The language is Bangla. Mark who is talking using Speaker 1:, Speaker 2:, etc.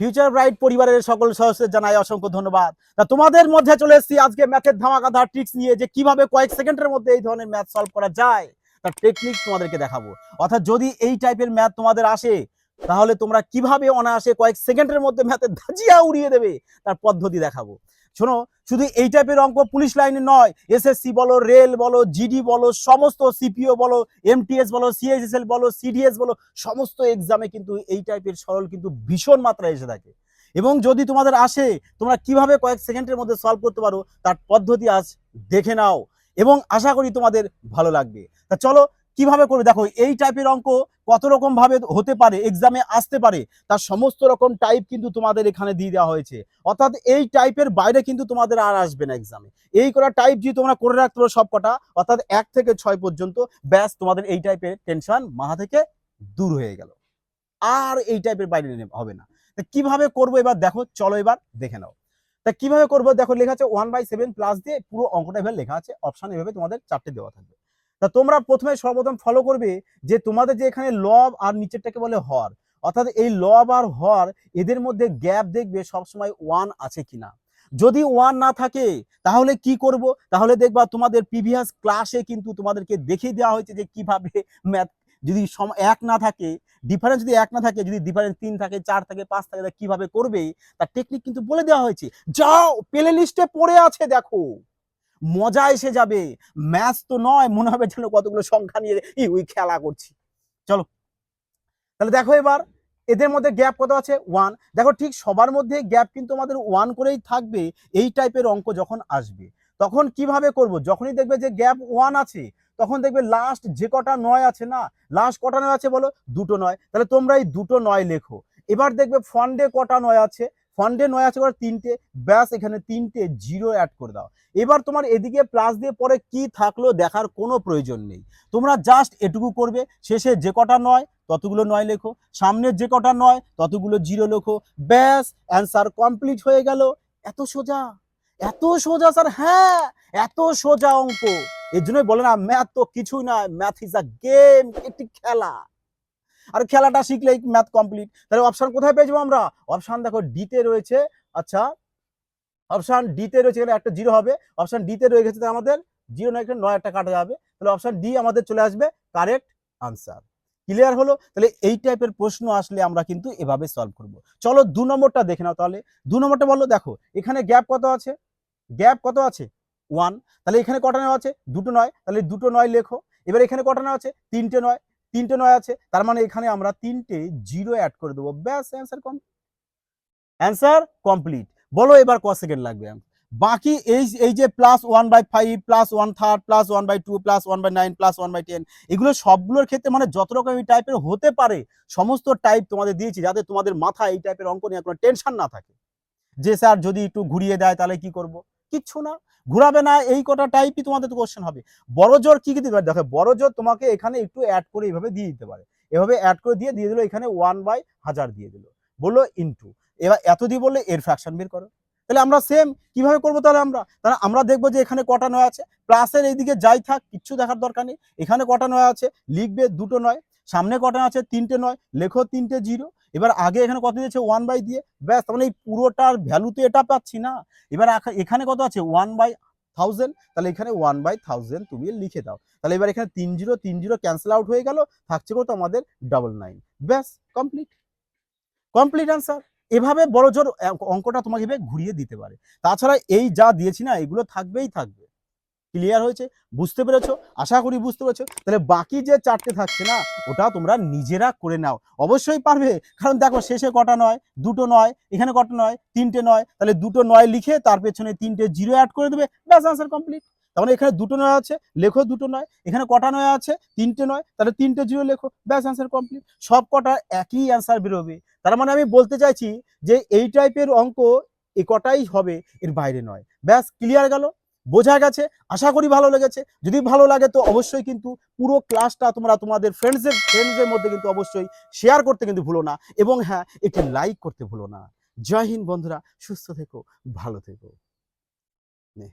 Speaker 1: ফিউচার ব্রাইট পরিবারের সকল সদস্যদের জানাই অসংখ্য ধন্যবাদ। তা তোমাদের মধ্যে চলে এসেছি আজকে ম্যাথের ধামাকাধার ট্রিক্স নিয়ে যে কীভাবে কয়েক সেকেন্ডের মধ্যে এই ধরনের ম্যাথ সলভ করা যায়। তার টেকনিক তোমাদেরকে দেখাবো। অর্থাৎ যদি এই টাইপের ম্যাথ তোমাদের আসে তাহলে তোমরা কীভাবে অনায়াসে কয়েক সেকেন্ডের মধ্যে ম্যাথের ধাজিয়া উড়িয়ে দেবে? তার পদ্ধতি দেখাবো। শোনো, শুধু এই টাইপের অঙ্ক পুলিশ লাইনে নয় এসএসসি বলো রেল বলো জিডি বলো, সমস্ত সিপিও বলো এমটিএস বলো সিএসএসএল বলো সিডিএস বলো, সমস্ত এক্সামে কিন্তু এই টাইপের সরল কিন্তু ভীষণ মাত্রায় এসে থাকে। এবং যদি তোমাদের আসে, তোমরা কীভাবে কয়েক সেকেন্ডের মধ্যে সলভ করতে পারো, তার পদ্ধতি আজ দেখে নাও। এবং আশা করি তোমাদের ভালো লাগবে। তা চলো কীভাবে করবে? দেখো, এই টাইপের অঙ্ক কত রকম ভাবে হতে পারে এক্সামে আসতে পারে, তার সমস্ত রকম টাইপ কিন্তু তোমাদের এখানে দিয়ে দেওয়া হয়েছে। অর্থাৎ এই টাইপের বাইরে কিন্তু তোমাদের আর আসবে না এক্সামে এই করা টাইপ যদি তোমরা করে রাখতে পারো সব কটা অর্থাৎ এক থেকে ছয় পর্যন্ত, ব্যাস তোমাদের এই টাইপের টেনশন মাথা থেকে দূর হয়ে গেল। আর এই টাইপের বাইরে হবে না। তা কীভাবে করব এবার? দেখো, চলো এবার দেখে নাও। তা কীভাবে করব? দেখো, লেখা আছে ওয়ান বাই সেভেন প্লাস দিয়ে পুরো অঙ্কটা এভাবে লেখা আছে। অপশন এভাবে তোমাদের চারটে দেওয়া থাকবে। তা তোমরা প্রথমে সর্বপ্রথম ফলো করবে যে তোমাদের যে এখানে লব আর নিচেরটাকে বলে হর, অর্থাৎ এই লব আর হর এদের মধ্যে গ্যাপ দেখবে সবসময় ওয়ান আছে কিনা। যদি ওয়ান না থাকে, তাহলে কি করব? তাহলে দেখবা তোমাদের প্রিভিয়াস ক্লাসে কিন্তু তোমাদেরকে দেখিয়ে দেওয়া হয়েছে যে কীভাবে ম্যাথ যদি এক না থাকে ডিফারেন্স যদি এক না থাকে, যদি ডিফারেন্স তিন থাকে, চার থাকে, পাঁচ থাকে, তা কীভাবে করবে? তার টেকনিক কিন্তু বলে দেওয়া হয়েছে। যাও প্লে লিস্টে পড়ে আছে, দেখো। মজা এসে যাবে। ম্যাচ তো নয়, মনে হবে যেন কতগুলো সংখ্যা নিয়ে ই ওই খেলা করছি। চলো। তাহলে দেখো এবার, এদের মধ্যে গ্যাপ কত আছে? ওয়ান দেখো ঠিক সবার মধ্যে গ্যাপ কিন্তু আমাদের ওয়ান করেই থাকবে, এই টাইপের অঙ্ক যখন আসবে। তখন কীভাবে করব? যখনই দেখবে যে গ্যাপ ওয়ান আছে, তখন দেখবে লাস্ট যে কটা নয় আছে না লাস্ট কটা নয় আছে বলো? দুটো নয়। তাহলে তোমরা এই দুটো নয় লেখো। এবার দেখবে ফান্ডে কটা নয় আছে? ফান্ডে নয় আছে এবার তিনটে, ব্যাস এখানে তিনটে জিরো অ্যাড করে দাও। এবার তোমার এদিকে প্লাস দিয়ে পরে কি থাকল দেখার কোনো প্রয়োজন নেই। তোমরা জাস্ট এটুকু করবে, শেষে যে কটা নয়, ততগুলো নয় লেখো। সামনের যে কটা নয়, ততগুলো জিরো লেখো। ব্যাস অ্যান্সার কমপ্লিট হয়ে গেল। এত সোজা এত সোজা স্যার হ্যাঁ এত সোজা অঙ্ক। এর জন্যই বলে না ম্যাথ তো কিছুই না ম্যাথ ইজ আ গেম একটি খেলা। আর খেলাটা শিখলেই ম্যাথ কমপ্লিট তাহলে অপশান কোথায় পেয়ে যাব আমরা? অপশান দেখো ডিতে রয়েছে আচ্ছা অপশান ডিতে রয়েছে, এখানে একটা জিরো হবে। অপশান ডিতে রয়ে গেছে তাহলে আমাদের জিরো নয় নয় একটা কাটা যাবে। তাহলে অপশন ডি আমাদের চলে আসবে কারেক্ট আনসার ক্লিয়ার হলো? তাহলে এই টাইপের প্রশ্ন আসলে আমরা কিন্তু এভাবে সলভ করব। চলো দু নম্বরটা দেখে নাও তাহলে। দু নম্বরটা বলো, দেখো, এখানে গ্যাপ কত আছে? গ্যাপ কত আছে? ওয়ান তাহলে এখানে কটা নয় আছে? দুটো নয়। তাহলে দুটো নয় লেখো। এবার এখানে কটা নয় আছে? তিনটে নয়। তিনটে নয় আছে, তার মানে এখানে আমরা তিনটে জিরো অ্যাড করে দেবো। ব্যাস অ্যান্সার কম অ্যান্সার কমপ্লিট বলো এবার ক সেকেন্ড লাগবে বাকি এই এই যে plus one by five plus one third plus one by two plus one by nine plus one by ten এগুলো সবগুলোর ক্ষেত্রে মানে যত রকম টাইপের হতে পারে, সমস্ত টাইপ তোমাদের দিয়েছি, যাতে তোমাদের মাথায় এই টাইপের অঙ্ক নিয়ে কোনো টেনশন না থাকে। যে স্যার যদি একটু ঘুরিয়ে দেয়, তাহলে কি করব? কিচ্ছু না। ঘুরাবে না, এই কটা টাইপই তোমাদের কোশ্চেন হবে। বড় জোর কি কি দিতে পারে? দেখো, বড় জোর তোমাকে এখানে একটু অ্যাড করে এইভাবে দিয়ে দিতে পারে। এভাবে অ্যাড করে দিয়ে দিয়ে দিল, এখানে ওয়ান বাই হাজার দিয়ে দিল। বলল ইনটু এবার এত দিয়ে বললে এর ফ্র্যাকশন বের করো। তাহলে আমরা সেম কীভাবে করব তাহলে আমরা? তাহলে আমরা দেখব যে এখানে কটা নয় আছে। প্লাসের এইদিকে যাই থাক, কিচ্ছু দেখার দরকার নেই। এখানে কটা নয় আছে? লিখবে দুটো নয়। সামনে কটা আছে? তিনটে নয়। লেখো তিনটে, জিরো। এবার আগে এখানে কত দিয়েছে? ওয়ান বাই দিয়ে। ব্যাস, তার মানে এই পুরোটার ভ্যালু তো এটা পাচ্ছি না। এবার এখানে কত আছে? ওয়ান বাই থাউজেন্ড তাহলে এখানে ওয়ান বাই থাউজেন্ড তুমি লিখে দাও। তাহলে এবার এখানে তিন জিরো তিন জিরো ক্যান্সেল আউট হয়ে গেল। থাকছে কত? আমাদের ডাবল নাইন ব্যাস কমপ্লিট কমপ্লিট আনসার এভাবে বড় জোর অঙ্কটা তোমাকে ঘুরিয়ে দিতে পারে। তাছাড়া এই যা দিয়েছি না, এগুলো থাকবেই থাকবে। ক্লিয়ার হয়েছে? বুঝতে পেরেছ? আশা করি বুঝতে পেরেছ। তাহলে বাকি যে চারটে থাকছে না, ওটা তোমরা নিজেরা করে নাও। অবশ্যই পারবে। কারণ দেখো, শেষে কটা নয়? দুটো নয়। এখানে কটা নয়? তিনটে নয়। তাহলে দুটো নয় লিখে তার পেছনে তিনটে জিরো অ্যাড করে দেবে। ব্যাস আনসার কমপ্লিট মানে এখানে দুটো নয় আছে, লেখো দুটো নয়। এখানে কটা নয় আছে? তিনটে নয়। তাহলে তিনটে জিরো লেখো। ব্যাস আনসার কমপ্লিট সব কটা একই অ্যান্সার বেরোবে। তার মানে আমি বলতে চাইছি যে, এই টাইপের অঙ্ক এ কটাই হবে? এর বাইরে নয়। ব্যাস ক্লিয়ার গেল। বোঝা গেছে, আশা করি ভালো লেগেছে। যদি ভালো লাগে তো অবশ্যই কিন্তু পুরো ক্লাসটা তোমরা তোমাদের ফ্রেন্ডসের ফ্রেন্ডসের মধ্যে কিন্তু অবশ্যই শেয়ার করতে কিন্তু ভুলো না। এবং হ্যাঁ একটি লাইক করতে ভুলো না। জয় হিন্দ বন্ধুরা, সুস্থ থেকো, ভালো থেকো। নে।